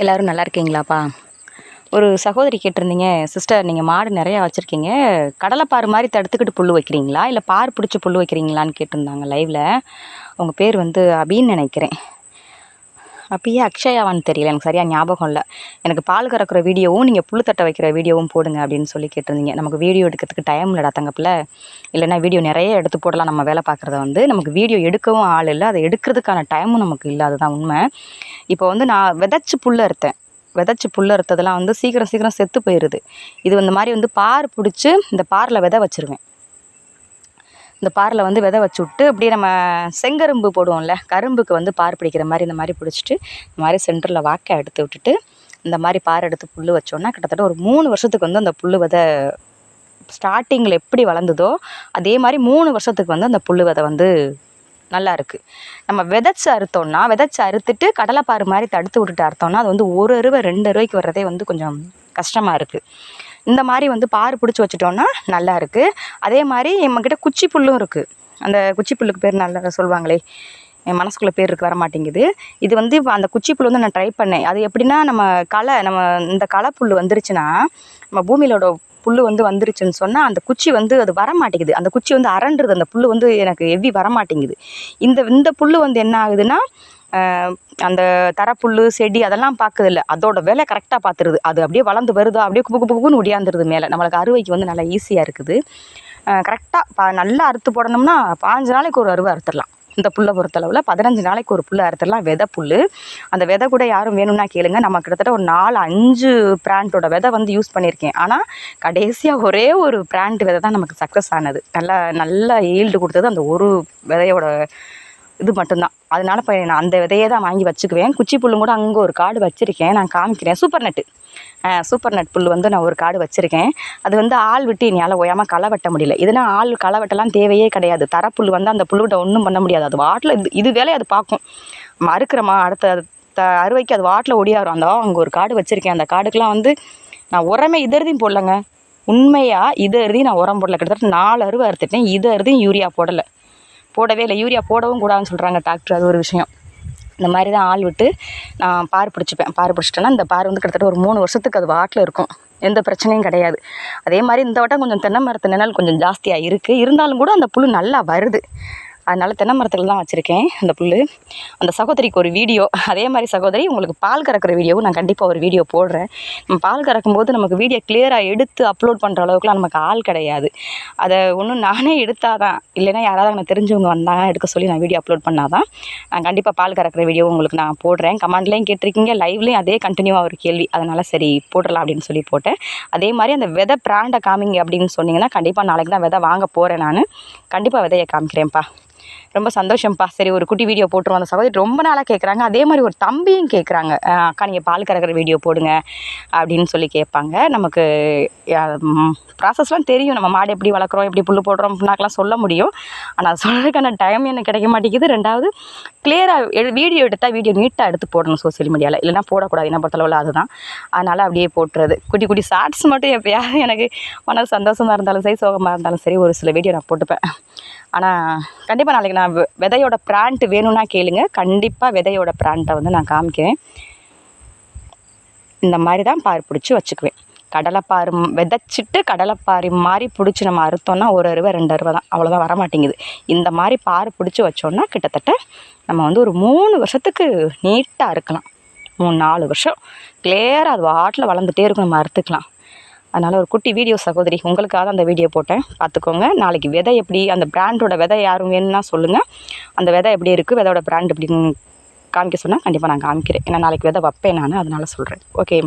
எல்லோரும் நல்லா இருக்கீங்களாப்பா? ஒரு சகோதரி கேட்டிருந்தீங்க சிஸ்டர் நீங்கள் மாடு நிறையா வச்சுருக்கீங்க கடலைப்பாறு மாதிரி தடுத்துக்கிட்டு புல் வைக்கிறீங்களா? இல்லை பார் பிடிச்சி புல் வைக்கிறீங்களான்னு கேட்டிருந்தாங்க லைவில். உங்கள் பேர் வந்து அபின்னு நினைக்கிறேன். அப்பயே அக்ஷயாவான்னு தெரியல. எனக்கு சரியாக ஞாபகம் இல்லை. எனக்கு பால் கறக்கிற வீடியோவும் நீங்கள் புல் தட்டை வைக்கிற வீடியோவும் போடுங்க அப்படின்னு சொல்லி கேட்டிருந்தீங்க. நமக்கு வீடியோ எடுக்கிறதுக்கு டைம் இல்லைடா தங்கப்பில். இல்லைன்னா வீடியோ நிறைய எடுத்து போடலாம். நம்ம வேலை பார்க்குறத வந்து நமக்கு வீடியோ எடுக்கவும் ஆள் இல்லை. அதை எடுக்கிறதுக்கான டைமும் நமக்கு இல்லை. அதுதான் உண்மை. இப்போ வந்து நான் விதைச்சி புல் அறுத்தேன். விதைச்சி புல் அறுத்ததெல்லாம் வந்து சீக்கிரம் சீக்கிரம் செத்து போயிடுது இது இந்த மாதிரி வந்து பார் பிடிச்சி இந்த பாரில் விதை வச்சுருவேன். இந்த பாரில் வந்து விதை வச்சு விட்டு அப்படியே நம்ம செங்கரும்பு போடுவோம்ல கரும்புக்கு வந்து பார் பிடிக்கிற மாதிரி இந்த மாதிரி பிடிச்சிட்டு இந்த மாதிரி சென்டரில் வாக்கை எடுத்து விட்டுட்டு இந்த மாதிரி பார் எடுத்து புல் வச்சோன்னா கிட்டத்தட்ட ஒரு மூணு வருஷத்துக்கு வந்து அந்த புல் விதை ஸ்டார்டிங்கில் எப்படி வளர்ந்ததோ அதே மாதிரி மூணு வருஷத்துக்கு வந்து அந்த புல் விதை வந்து நல்லா இருக்குது நம்ம விதைச்சி அறுத்தோம்னா விதைச்சி அறுத்துட்டு கடலைப்பாறு மாதிரி தடுத்து விட்டுட்டு அறுத்தோம்னா அது வந்து ஒரு அருவை ரெண்டு அருவைக்கு வர்றதே வந்து கொஞ்சம் கஷ்டமாக இருக்குது இந்த மாதிரி வந்து பாரு பிடிச்சி வச்சுட்டோன்னா நல்லா இருக்குது அதே மாதிரி நம்மக்கிட்ட குச்சி புல்லும் இருக்குது அந்த குச்சி புல்லுக்கு பேர் நல்லா சொல்லுவாங்களே. என் மனசுக்குள்ளே பேர் இருக்கு வர மாட்டேங்குது இது வந்து இப்போ அந்த குச்சிப்புல் வந்து நான் ட்ரை பண்ணேன். அது எப்படின்னா நம்ம களை நம்ம இந்த களை புல் வந்துருச்சுன்னா நம்ம பூமியிலோட புல் வந்து வந்துருச்சுன்னு சொன்னால் அந்த குச்சி வந்து அது வர மாட்டேங்குது அந்த குச்சி வந்து அரண்டுறது அந்த புல் வந்து எனக்கு எவ்வி வர மாட்டேங்குது இந்த இந்த புல் வந்து என்ன ஆகுதுன்னா அந்த தரப்புல் செடி அதெல்லாம் பார்க்குதில்ல அதோட வேலை கரெக்டாக பார்த்துருது அது அப்படியே வளர்ந்து வருதா? அப்படியே குப்பு குப்பு குப்புன்னு ஒடியாந்துருது மேலே. நம்மளுக்கு அறுவைக்கு வந்து நல்லா ஈஸியாக இருக்குது. கரெக்டாக பா நல்லா அறுத்து போடணும்னா பாஞ்சு நாளைக்கு ஒரு அறுவை அறுத்துடலாம். இந்த புல்லை பொறுத்தளவில் பதினஞ்சு நாளைக்கு ஒரு புல்லை அறுத்துடலாம் விதை புல் அந்த விதை கூட யாரும் வேணும்னா கேளுங்க. நம்ம கிட்டத்தட்ட ஒரு நாலு அஞ்சு பிராண்டோட விதை வந்து யூஸ் பண்ணியிருக்கேன். ஆனால் கடைசியாக ஒரே ஒரு பிராண்ட் விதை தான் நமக்கு சக்ஸஸ் ஆனது. நல்லா நல்லா ஈல்டு கொடுத்தது அந்த ஒரு விதையோட இது மட்டும்தான். அதனால இப்போ நான் அந்த விதையே தான் வாங்கி வச்சுக்குவேன். குச்சி புல்லும் கூட அங்கே ஒரு காடு வச்சுருக்கேன். நான் காமிக்கிறேன். சூப்பர் நட்டு. சூப்பர் நட் புல் வந்து நான் ஒரு காடு வச்சுருக்கேன். அது வந்து ஆள் விட்டு என்னால் ஓயாமல் களை வெட்ட முடியல. இதுனா ஆள் களை வெட்டலாம் தேவையே கிடையாது. தரப்புல் வந்து அந்த புல்லுகிட்ட ஒன்றும் பண்ண முடியாது. அது வாட்டில் இது இது வேலையை அது பார்க்கும். நம்ம அறுக்கிறோமா அடுத்த த அறுவைக்கு அது வாட்டில் ஒடியாரும். அந்த அங்கே ஒரு காடு வச்சுருக்கேன். அந்த காடுக்கெலாம் வந்து நான் உரமே இதறுதையும் போடலங்க. உண்மையாக இதை அறுதியும் நான் உரம் போடல. கிட்டத்தட்ட நாலு அறுவை அறுத்துட்டேன். இது யூரியா போடலை. போடவே இல்லை. யூரியா போடவும் கூடாதுன்னு சொல்கிறாங்க டாக்டர் அது ஒரு விஷயம். இந்த மாதிரி தான் ஆள் விட்டு நான் பார் பிடிச்சிப்பேன். பார் பிடிச்சிட்டேன்னா இந்த பார் வந்து கிட்டத்தட்ட ஒரு மூணு வருஷத்துக்கு அது வாட்டில் இருக்கும். எந்த பிரச்சனையும் கிடையாது. அதே மாதிரி இந்த வட்டம் கொஞ்சம் தென்னை மரத்து நிழல் கொஞ்சம் ஜாஸ்தியாக இருக்குது இருந்தாலும் கூட அந்த புல் நல்லா வருது. அதனால் தென்னை மரத்தில் தான் வச்சுருக்கேன் அந்த புல் அந்த சகோதரிக்கு ஒரு வீடியோ. அதே மாதிரி சகோதரி உங்களுக்கு பால் கறக்கிற வீடியோவும் நான் கண்டிப்பாக ஒரு வீடியோ போடுறேன். நம்ம பால் கறக்கும்போது நமக்கு வீடியோ கிளியராக எடுத்து அப்லோட் பண்ணுற அளவுக்குலாம் நமக்கு ஆள் கிடையாது. அதை ஒன்றும் நானே எடுத்தால் தான் இல்லைன்னா யாராவது எனக்கு தெரிஞ்சவங்க வந்தாங்க எடுக்க சொல்லி நான் வீடியோ அப்லோட் பண்ணால் தான் நான் கண்டிப்பாக பால் கறக்கிற வீடியோ உங்களுக்கு நான் போடுறேன். கமெண்ட்லேயும் கேட்டிருக்கீங்க லைவ்லேயும் அதே கண்டினியூவாக ஒரு கேள்வி. அதனால் சரி போட்டுடலாம் அப்படின்னு சொல்லி போட்டேன். அதே மாதிரி அந்த விதை பிராண்டை காமிங்க அப்படின்னு சொன்னிங்கன்னா கண்டிப்பாக நாளைக்கு தான் விதை வாங்க போகிறேன் நான். கண்டிப்பாக விதையை காமிக்கிறேன்ப்பா. ரொம்ப சந்தோஷம்ப்பா சரி ஒரு குட்டி வீடியோ போட்டுருவோம் அந்த சகோதரி. ரொம்ப நாளாக கேட்குறாங்க அதே மாதிரி ஒரு தம்பியும் கேட்குறாங்க அக்கா நீங்கள் பால் கறக்கிற வீடியோ போடுங்க. அப்படின்னு சொல்லி கேட்பாங்க. நமக்கு ப்ராசஸ்லாம் தெரியும். நம்ம மாடு எப்படி வளர்க்குறோம் எப்படி புல் போடுறோம் புண்ணாக்கெலாம் சொல்ல முடியும். ஆனால் அது சொல்கிறதுக்கான டைம் எனக்கு கிடைக்க மாட்டேங்குது. ரெண்டாவது கிளியராக வீடியோ எடுத்தால் வீடியோ நீட்டாக எடுத்து போடணும் சோசியல் மீடியாவில் இல்லைனா போடக்கூடாது. என்ன பொறுத்தளவில் அதுதான். அதனால் அப்படியே போட்டுறது. குட்டி குட்டி ஷார்ட்ஸ் மட்டும் எப்போயாவது எனக்கு மனது சந்தோஷமாக இருந்தாலும் சரி சோகமாக இருந்தாலும் சரி ஒரு சில வீடியோ நான் போட்டுப்பேன். ஆனால் கண்டிப்பாக நான் நாளைக்கு நான் விதையோட பிராண்ட் வேணும்னா கேளுங்க. கண்டிப்பாக விதையோட பிராண்ட்டை வந்து நான் காமிக்கிறேன். இந்த மாதிரி தான் பார் பிடிச்சி வச்சுக்குவேன். கடலைப்பாறு விதைச்சிட்டு கடலைப்பாரி மாதிரி பிடிச்சி நம்ம அறுத்தோம்னா ஒரு அருவை ரெண்டு அருவை தான். அவ்வளோதான் வர மாட்டேங்குது. இந்த மாதிரி பார் பிடிச்சி வச்சோம்னா கிட்டத்தட்ட நம்ம வந்து ஒரு மூணு வருஷத்துக்கு நீட்டாக அறுக்கலாம். மூணு நாலு வருஷம். கிளியராக அது வாட்டில் வளர்ந்துட்டே இருக்கும். நம்ம அறுத்துக்கலாம். அதனால் ஒரு குட்டி வீடியோ சகோதரி உங்களுக்காக அந்த வீடியோ போட்டேன். பார்த்துக்கோங்க. நாளைக்கு விதை எப்படி அந்த பிராண்டோட விதை யாரும் வேணும்னா சொல்லுங்கள் அந்த விதை எப்படி இருக்குது விதையோட பிராண்ட் எப்படின்னு காமிக்க சொன்னால் கண்டிப்பாக நான் காமிக்கிறேன். ஏன்னா நாளைக்கு விதை வைப்பேன் நான் அதனால் சொல்கிறேன் ஓகே.